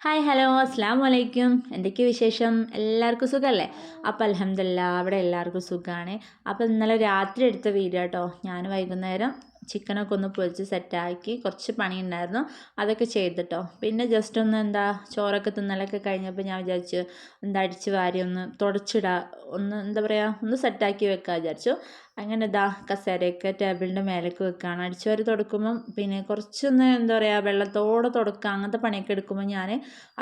Hi hello അസ്സാം വലൈക്കും എന്തൊക്കെ വിശേഷം? എല്ലാവർക്കും സുഖമല്ലേ അപ്പോൾ അലഹമില്ല അവിടെ എല്ലാവർക്കും സുഖമാണ് അപ്പോൾ ഇന്നലെ രാത്രി എടുത്ത വീഡിയോ കേട്ടോ ഞാൻ വൈകുന്നേരം ചിക്കനൊക്കെ ഒന്ന് പൊരിച്ച് സെറ്റാക്കി കുറച്ച് പണി ഉണ്ടായിരുന്നു അതൊക്കെ ചെയ്തിട്ടോ. പിന്നെ ജസ്റ്റ് ഒന്ന് എന്താ ചോറൊക്കെ തിന്നലൊക്കെ കഴിഞ്ഞപ്പോൾ ഞാൻ വിചാരിച്ചു എന്താ അടിച്ച് വാരി ഒന്ന് തുടച്ചിടുക ഒന്ന് എന്താ പറയുക ഒന്ന് സെറ്റാക്കി വെക്കാൻ വിചാരിച്ചു. അങ്ങനെ ഇതാ കസേരയൊക്കെ ടേബിളിന്റെ മേലേക്ക് വെക്കുകയാണ് അടിച്ചുവരി തുടക്കുമ്പം പിന്നെ കുറച്ചൊന്ന് എന്താ പറയുക വെള്ളത്തോടെ തുടക്കുക അങ്ങനത്തെ പണിയൊക്കെ എടുക്കുമ്പോൾ ഞാൻ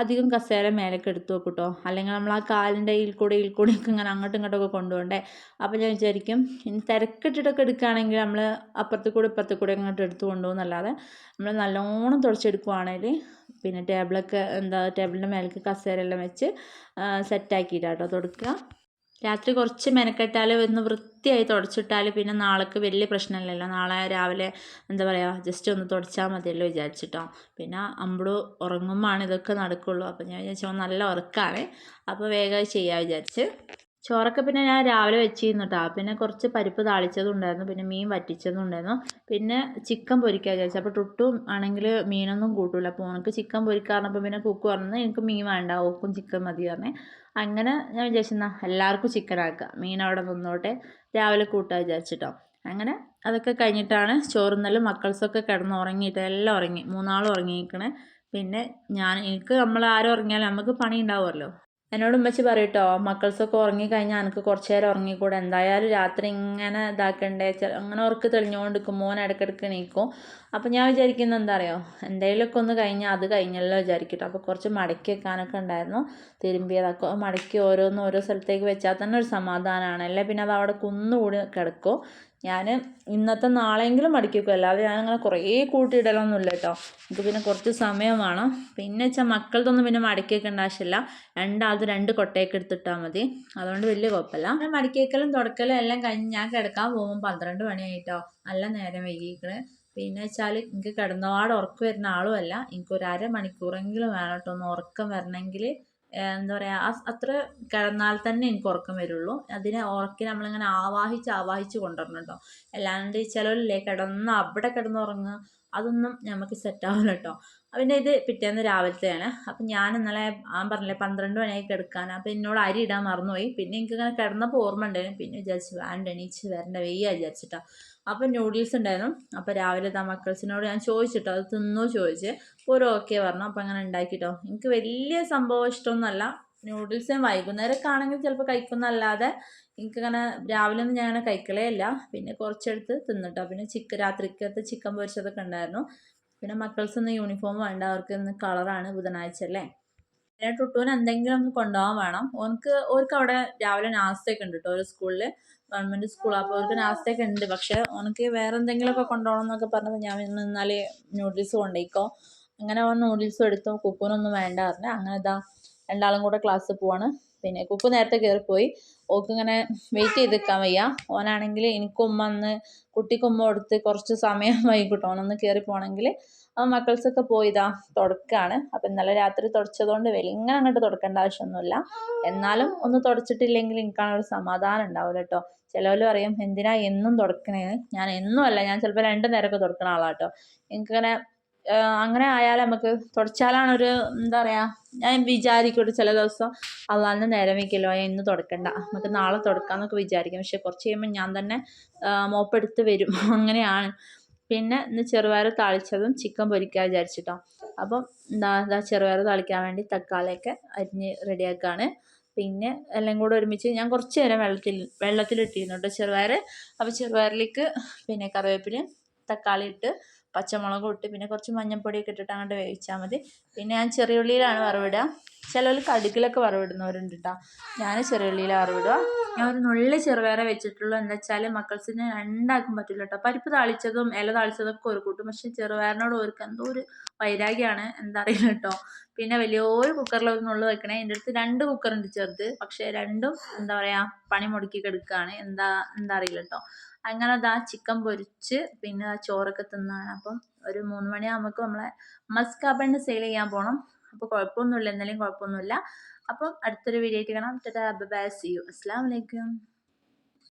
അധികം കസേര മേലേക്ക് എടുത്തു വെക്കും കേട്ടോ അല്ലെങ്കിൽ നമ്മൾ ആ കാലിന്റെ ഇതിൽ കൂടെ ഇതിൽ കൂടെ ഒക്കെ ഇങ്ങനെ അങ്ങോട്ടും ഇങ്ങോട്ടൊക്കെ കൊണ്ടുപോകണ്ടേ. അപ്പോൾ ഞാൻ വിചാരിക്കും ഇനി തിരക്കിട്ടിട്ടൊക്കെ എടുക്കുകയാണെങ്കിൽ നമ്മൾ അപ്പുറത്ത് കൂടെ ഇപ്പുറത്ത് കൂടെ അങ്ങോട്ട് എടുത്ത് കൊണ്ടുപോകുന്നല്ലാതെ നമ്മൾ നല്ലോണം തുടച്ചെടുക്കുവാണെങ്കിൽ പിന്നെ ടേബിളൊക്കെ എന്താ ടേബിളിന്റെ മേലേക്ക് കസേരയെല്ലാം വെച്ച് സെറ്റാക്കിയിട്ടാട്ടോ തുടക്കുക. രാത്രി കുറച്ച് മെനക്കെട്ടാൽ ഒന്ന് വൃത്തിയായി തുടച്ചിട്ടാൽ പിന്നെ നാളേക്ക് വലിയ പ്രശ്നമില്ലല്ലോ. നാളെ രാവിലെ എന്താ പറയുക ജസ്റ്റ് ഒന്ന് തുടച്ചാൽ മതിയല്ലോ വിചാരിച്ചിട്ടോ. പിന്നെ അമ്പടു ഉറങ്ങുമ്പോഴാണ് ഇതൊക്കെ നടക്കുള്ളൂ. അപ്പോൾ ഞാൻ വിചാരിച്ചു നല്ല ഉറക്കമാണ് അപ്പോൾ വേഗം ചെയ്യാൻ വിചാരിച്ച് ചോറൊക്കെ പിന്നെ ഞാൻ രാവിലെ വെച്ചിരുന്നു കേട്ടോ പിന്നെ കുറച്ച് പരിപ്പ് താളിച്ചതും ഉണ്ടായിരുന്നു പിന്നെ മീൻ വറ്റിച്ചതുണ്ടായിരുന്നു. പിന്നെ ചിക്കൻ പൊരിക്കാൻ വിചാരിച്ചു. അപ്പോൾ ടുട്ടും ആണെങ്കിൽ മീനൊന്നും കൂട്ടില്ല അപ്പോൾ ഉനക്ക് ചിക്കൻ പൊരിക്കാറുണ്ടപ്പോൾ പിന്നെ കുക്ക് പറഞ്ഞത് എനിക്ക് മീൻ വേണ്ട ഓക്കും ചിക്കൻ മതി പറഞ്ഞേ. അങ്ങനെ ഞാൻ വിചാരിച്ചെന്നാ എല്ലാവർക്കും ചിക്കൻ ആക്കുക മീൻ അവിടെ നിന്നോട്ടെ. രാവിലെ കൂട്ടാൻ വിചാരിച്ചിട്ടോ അങ്ങനെ അതൊക്കെ കഴിഞ്ഞിട്ടാണ് ചോറുന്നലും മക്കൾസൊക്കെ കിടന്ന് ഉറങ്ങിയിട്ട് എല്ലാം ഉറങ്ങി. മൂന്നാളും ഉറങ്ങിയിരിക്കണേ. പിന്നെ ഞാൻ എനിക്ക് നമ്മൾ ആരും ഉറങ്ങിയാലും നമുക്ക് പണി ഉണ്ടാവുമല്ലോ. എന്നോട് ഉമ്മച്ചി പറയും മക്കൾസൊക്കെ ഉറങ്ങിക്കഴിഞ്ഞാൽ എനിക്ക് കുറച്ച് നേരം ഉറങ്ങിക്കൂടെ. എന്തായാലും രാത്രി ഇങ്ങനെ ഇതാക്കണ്ടേ അങ്ങനെ ഉറക്ക് തെളിഞ്ഞുകൊണ്ട് മോൻ ഇടയ്ക്കിടയ്ക്ക് നീക്കും അപ്പോൾ ഞാൻ വിചാരിക്കുന്നത് എന്താ അറിയോ എന്തെങ്കിലുമൊക്കെ ഒന്ന് കഴിഞ്ഞാൽ അത് കഴിഞ്ഞല്ലോ വിചാരിക്കട്ടോ. അപ്പോൾ കുറച്ച് മടക്കി വെക്കാനൊക്കെ ഉണ്ടായിരുന്നു. തിരുമ്പിയതൊക്കെ മടക്കി ഓരോന്ന് ഓരോ സ്ഥലത്തേക്ക് വെച്ചാൽ തന്നെ ഒരു സമാധാനമാണ് അല്ലേ? പിന്നെ അത് അവിടെ കുന്നുകൂടി കിടക്കും. ഞാൻ ഇന്നത്തെ നാളെയെങ്കിലും മടക്കി അല്ലാതെ ഞാനങ്ങനെ കുറേ കൂട്ടിയിടലൊന്നുമില്ല കേട്ടോ എനിക്ക് പിന്നെ കുറച്ച് സമയം വേണം. പിന്നെ വെച്ചാൽ മക്കളതൊന്നും പിന്നെ മടക്കി ആവശ്യമില്ല രണ്ടാളത് രണ്ട് കൊട്ടയൊക്കെ എടുത്തിട്ടാൽ മതി. അതുകൊണ്ട് വലിയ കുഴപ്പമില്ല. മടക്കി വെക്കലും തുടക്കലും എല്ലാം കഴിഞ്ഞ് ഞാൻ കിടക്കാൻ പോകുമ്പോൾ പന്ത്രണ്ട് മണിയായിട്ടോ. നല്ല നേരം വൈകിക്കണേ. പിന്നെ വെച്ചാൽ എനിക്ക് കിടന്നപാട് ഉറക്കം വരുന്ന ആളുമല്ല. എനിക്ക് ഒരു അരമണിക്കൂറെങ്കിലും വേണം കേട്ടോ ഒന്ന് ഉറക്കം വരണമെങ്കിൽ എന്താ പറയുക അത്ര കിടന്നാൽ തന്നെ എനിക്ക് ഉറക്കം വരുള്ളൂ. അതിനെ ഉറക്കി നമ്മളിങ്ങനെ ആവാഹിച്ച് ആവാഹിച്ച് കൊണ്ടുവരണം കേട്ടോ. അല്ലാണ്ട് ചിലവരില്ലേ കിടന്ന് അവിടെ കിടന്നുറങ്ങുക അതൊന്നും നമുക്ക് സെറ്റ് ആവില്ല കേട്ടോ. പിന്നെ ഇത് പിറ്റേന്ന് രാവിലത്തെയാണ്. അപ്പം ഞാൻ ഇന്നലെ ആ പറഞ്ഞില്ലേ പന്ത്രണ്ട് മണിയായി കിടക്കാൻ അപ്പം എന്നോട് അരി ഇടാൻ മറന്നുപോയി. പിന്നെ എനിക്കിങ്ങനെ കിടന്നപ്പോൾ ഓർമ്മ ഉണ്ടായിരുന്നു പിന്നെ വിചാരിച്ചു വേണ്ട എണീച്ച് വരണ്ട. വെയ്യ വിചാരിച്ചിട്ടാ. അപ്പം നൂഡിൽസ് ഉണ്ടായിരുന്നു. അപ്പം രാവിലെ ആ മക്കൾസിനോട് ഞാൻ ചോദിച്ചിട്ടോ അത് തിന്നോ ചോദിച്ച്. ഒരു ഓക്കെ പറഞ്ഞു. അപ്പം അങ്ങനെ ഉണ്ടാക്കിട്ടോ. എനിക്ക് വലിയ സംഭവം ഇഷ്ടമൊന്നുമല്ല. നൂഡിൽസ് വൈകുന്നേരമൊക്കെ ആണെങ്കിൽ ചിലപ്പോൾ കഴിക്കുന്നല്ലാതെ എനിക്കങ്ങനെ രാവിലെ ഒന്നും ഞാൻ കഴിക്കലേ ഇല്ല. പിന്നെ കുറച്ചെടുത്ത് തിന്നിട്ടോ. പിന്നെ ചിക്കൻ രാത്രിക്കകത്ത് ചിക്കൻ പൊരിച്ചതൊക്കെ ഉണ്ടായിരുന്നു. പിന്നെ മക്കൾസ് ഇന്ന് യൂണിഫോം വേണ്ട. അവർക്ക് ഇന്ന് കളറാണ് ബുധനാഴ്ച അല്ലേ? പിന്നെ ടുട്ടൂന് എന്തെങ്കിലും ഒന്ന് കൊണ്ടുപോകാൻ വേണം. ഓനക്ക് ഓർക്ക് അവിടെ രാവിലെ നാസ്തയൊക്കെ ഉണ്ട് കേട്ടോ ഒരു സ്കൂളിൽ ഗവൺമെന്റ് സ്കൂൾ അപ്പോൾ അവർക്ക് നാസ്തയൊക്കെ ഉണ്ട്. പക്ഷേ ഓനക്ക് വേറെ എന്തെങ്കിലുമൊക്കെ കൊണ്ടുപോകണം എന്നൊക്കെ പറഞ്ഞപ്പോൾ ഞാൻ എന്നാൽ നൂഡിൽസ് കൊണ്ടേക്കോ അങ്ങനെ അവൻ നൂഡിൽസും എടുത്തു. കുക്കൂനൊന്നും വേണ്ട പറഞ്ഞു. അങ്ങനെ ഇതാ രണ്ടാളും കൂടെ ക്ലാസ്സിൽ പോവാണ്. പിന്നെ കുക്കു നേരത്തെ കയറിപ്പോയി ഓക്ക് ഇങ്ങനെ വെയിറ്റ് ചെയ്ത് നിൽക്കാൻ വയ്യ. ഓനാണെങ്കിൽ എനിക്ക് ഉമ്മ ഉമ്മ കൊടുത്ത് കുറച്ച് സമയം വൈകിട്ടോ ഓനൊന്ന് കയറി പോകണമെങ്കിൽ ആ മക്കൾസൊക്കെ പോയിതാ തുടക്കാണ്. അപ്പം ഇന്നലെ രാത്രി തുടച്ചതുകൊണ്ട് വലിയ അങ്ങോട്ട് തുടക്കേണ്ട ആവശ്യമൊന്നുമില്ല. എന്നാലും ഒന്ന് തുടച്ചിട്ടില്ലെങ്കിൽ എനിക്കാണ് ഒരു സമാധാനം ഉണ്ടാവില്ല കേട്ടോ ചിലവർ പറയും എന്തിനാ എന്നും തുടക്കണേ? ഞാൻ എന്നും അല്ല ഞാൻ ചിലപ്പോൾ രണ്ട് നേരമൊക്കെ തുടക്കണ ആളാട്ടോ എനിക്കങ്ങനെ അങ്ങനെ ആയാൽ നമുക്ക് തുടച്ചാലാണ് ഒരു എന്താ പറയുക ഞാൻ വിചാരിക്കും ചില ദിവസം അള്ളാന്ന് നേരം വയ്ക്കല്ലോ ഇന്ന് തുടക്കണ്ട. നമുക്ക് നാളെ തുടക്കാമെന്നൊക്കെ വിചാരിക്കും. പക്ഷെ കുറച്ച് കഴിയുമ്പോൾ ഞാൻ തന്നെ മോപ്പെടുത്ത് വരും. അങ്ങനെയാണ്. പിന്നെ ഇന്ന് ചെറുപയർ താളിച്ചതും ചിക്കൻ പൊരിക്കാൻ വിചാരിച്ചിട്ടോ. അപ്പം എന്താ എന്താ ചെറുപയർ താളിക്കാൻ വേണ്ടി തക്കാളിയൊക്കെ അരിഞ്ഞ് റെഡിയാക്കുകയാണ് പിന്നെ എല്ലാം കൂടെ ഒരുമിച്ച് ഞാൻ കുറച്ച് നേരം വെള്ളത്തിൽ വെള്ളത്തിലിട്ടിരുന്നു കേട്ടോ ചെറുപയർ. അപ്പോൾ ചെറുപയറിലേക്ക് പിന്നെ കറിവേപ്പിലയും തക്കാളി ഇട്ട് പച്ചമുളകും ഇട്ട് പിന്നെ കുറച്ച് മഞ്ഞൾപ്പൊടിയൊക്കെ ഇട്ടിട്ട് അങ്ങോട്ട് വേവിച്ചാൽ മതി. പിന്നെ ഞാൻ ചെറിയ ഉള്ളിയിലാണ് വറവിടുക. ചിലർ കടുകിലൊക്കെ വറവിടുന്നവരുണ്ട് കേട്ടോ ഞാൻ ചെറുകള്ളിയിൽ വറവിടുക ഞാൻ ഒരു നുള്ളി ചെറുവേറെ വെച്ചിട്ടുള്ളൂ. എന്താ വെച്ചാൽ മക്കൾസിന് രണ്ടാക്കും പറ്റില്ല കേട്ടോ പരിപ്പ് താളിച്ചതും ഇല താളിച്ചതൊക്കെ ഒരു കൂട്ടും. പക്ഷേ ചെറുവേറിനോട് ഓർക്ക് എന്തോ ഒരു വൈരാഗ്യമാണ് എന്താ അറിയില്ല കേട്ടോ പിന്നെ വലിയൊരു കുക്കറിൽ ഒരു നുള്ളു വെക്കണേ. എന്റെ അടുത്ത് രണ്ട് കുക്കറുണ്ട് ചെറുത്. പക്ഷേ രണ്ടും എന്താ പറയുക പണി മുടക്കി കിടക്കുകയാണ് എന്താ എന്താ അറിയില്ല കേട്ടോ അങ്ങനെ അതാ ചിക്കൻ പൊരിച്ച് പിന്നെ ചോറൊക്കെ തിന്നാണ്. അപ്പം ഒരു മൂന്ന് മണിയാകുമ്പോൾ നമ്മളെ മസ്കാബണ് സെയിൽ ചെയ്യാൻ പോകണം അപ്പോൾ കുഴപ്പമൊന്നുമില്ല എന്നാലും കുഴപ്പമൊന്നുമില്ല അപ്പം അടുത്തൊരു വീഡിയോ ആയിട്ട് കാണാം. ടാറ്റാ ബൈ സി യു അസ്സാം വലൈക്കും